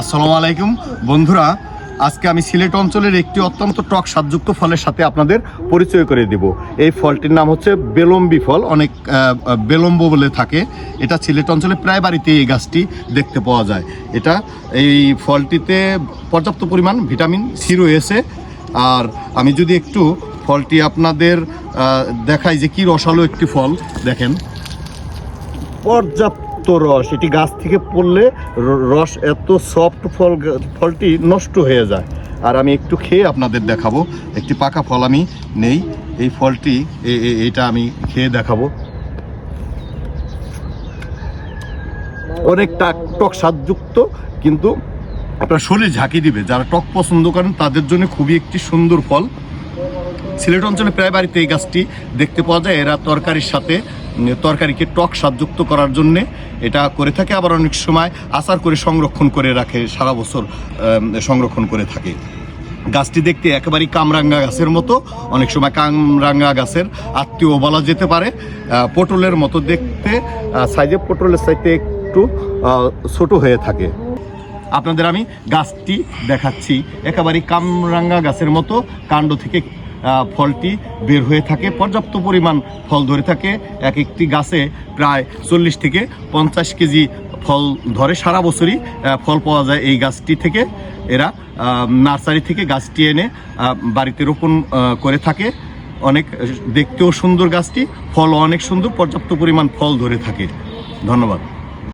আসসালামু আলাইকুম। বন্ধুরা, আজকে আমি সিলেট অঞ্চলের একটি অত্যন্ত টক স্বাদযুক্ত ফলের সাথে আপনাদের পরিচয় করে দেব। এই ফলটির নাম হচ্ছে বেলম্বি ফল, অনেক বেলম্ব বলে থাকে। এটা সিলেট অঞ্চলে প্রায় বাড়িতে এই গাছটি দেখতে পাওয়া যায়। এটা, এই ফলটিতে পর্যাপ্ত পরিমাণ ভিটামিন সি রয়েছে। আর আমি যদি একটু ফলটি আপনাদের দেখাই যে কি রসালো একটি ফল, দেখেন। পর্যাপ্ত রস, এটি গাছ থেকে পড়লে রস এত সফট ফল ফলটি নষ্ট হয়ে যায়। আর আমি একটু খেয়ে আপনাদের দেখাবো। একটি পাকা ফল আমি নেই। এই ফলটি এটা আমি খেয়ে দেখাবো। অনেক টাক টক স্বাদযুক্ত, কিন্তু আপনার শরীর ঝাঁকি দিবে। যারা টক পছন্দ করেন, তাদের জন্য খুবই একটি সুন্দর ফল। সিলেট অঞ্চলে প্রায় বাড়িতে এই গাছটি দেখতে পাওয়া যায়। এরা তরকারির সাথে তরকারিকে টক স্বাদযুক্ত করার জন্যে এটা করে থাকে, আবার অনেক সময় আচার করে সংরক্ষণ করে রাখে, সারা বছর সংরক্ষণ করে থাকে। গাছটি দেখতে একেবারেই কামরাঙ্গা গাছের মতো, অনেক সময় কামরাঙ্গা গাছের আত্মীয় বলা যেতে পারে। পটলের মতো দেখতে সাইজে পটলের সাইতে একটু ছোট হয়ে থাকে। আপনাদের আমি গাছটি দেখাচ্ছি। একেবারেই কামরাঙ্গা গাছের মতো, কাণ্ড থেকে ফলটি বের হয়ে থাকে, পর্যাপ্ত পরিমাণ ফল ধরে থাকে। এক একটি গাছে প্রায় চল্লিশ থেকে পঞ্চাশ কেজি ফল ধরে সারা বছরই ফল পাওয়া যায় এই গাছটি থেকে। এরা নার্সারি থেকে গাছটি এনে বাড়িতে রোপণ করে থাকে। অনেক দেখতেও সুন্দর গাছটি ফল অনেক সুন্দর, পর্যাপ্ত পরিমাণ ফল ধরে থাকে। ধন্যবাদ।